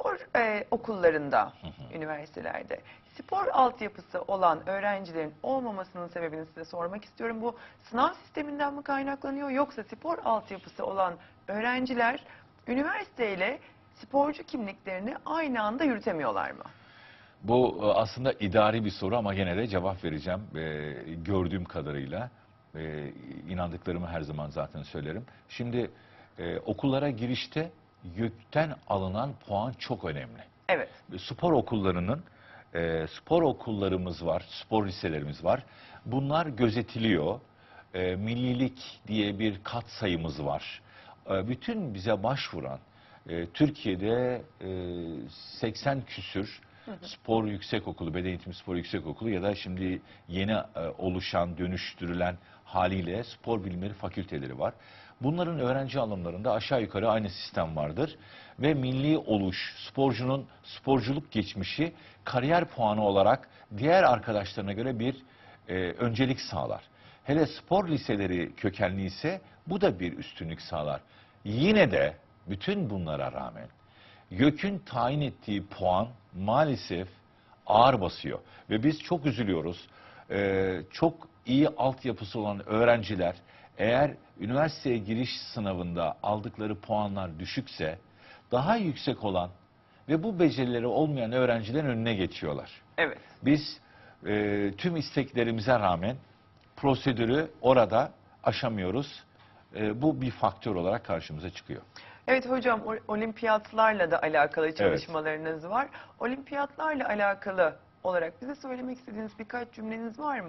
spor e, okullarında, üniversitelerde spor altyapısı olan öğrencilerin olmamasının sebebini size sormak istiyorum. Bu sınav sisteminden mi kaynaklanıyor yoksa spor altyapısı olan öğrenciler üniversiteyle sporcu kimliklerini aynı anda yürütemiyorlar mı? Bu e, aslında idari bir soru ama gene de cevap vereceğim. E, gördüğüm kadarıyla e, inandıklarımı her zaman zaten söylerim. Şimdi e, okullara girişte YÖK'ten alınan puan çok önemli. Evet. Spor okullarının e, spor okullarımız var, spor liselerimiz var. Bunlar gözetiliyor. E, millilik diye bir kat sayımız var. E, bütün bize başvuran e, Türkiye'de e, 80 küsür spor yüksek okulu, beden eğitimi spor yüksek okulu ya da şimdi yeni e, oluşan, dönüştürülen haliyle spor bilimleri fakülteleri var. Bunların öğrenci alımlarında aşağı yukarı aynı sistem vardır ve milli oluş, sporcunun sporculuk geçmişi kariyer puanı olarak diğer arkadaşlarına göre bir e, öncelik sağlar. Hele spor liseleri kökenli ise bu da bir üstünlük sağlar. Yine de bütün bunlara rağmen YÖK'ün tayin ettiği puan maalesef ağır basıyor. Ve biz çok üzülüyoruz. Ee, çok iyi altyapısı olan öğrenciler eğer üniversiteye giriş sınavında aldıkları puanlar düşükse daha yüksek olan ve bu becerileri olmayan öğrencilerin önüne geçiyorlar. Evet. Biz e, tüm isteklerimize rağmen prosedürü orada aşamıyoruz. E, bu bir faktör olarak karşımıza çıkıyor. Evet hocam olimpiyatlarla da alakalı çalışmalarınız var. Olimpiyatlarla alakalı olarak bize söylemek istediğiniz birkaç cümleniz var mı?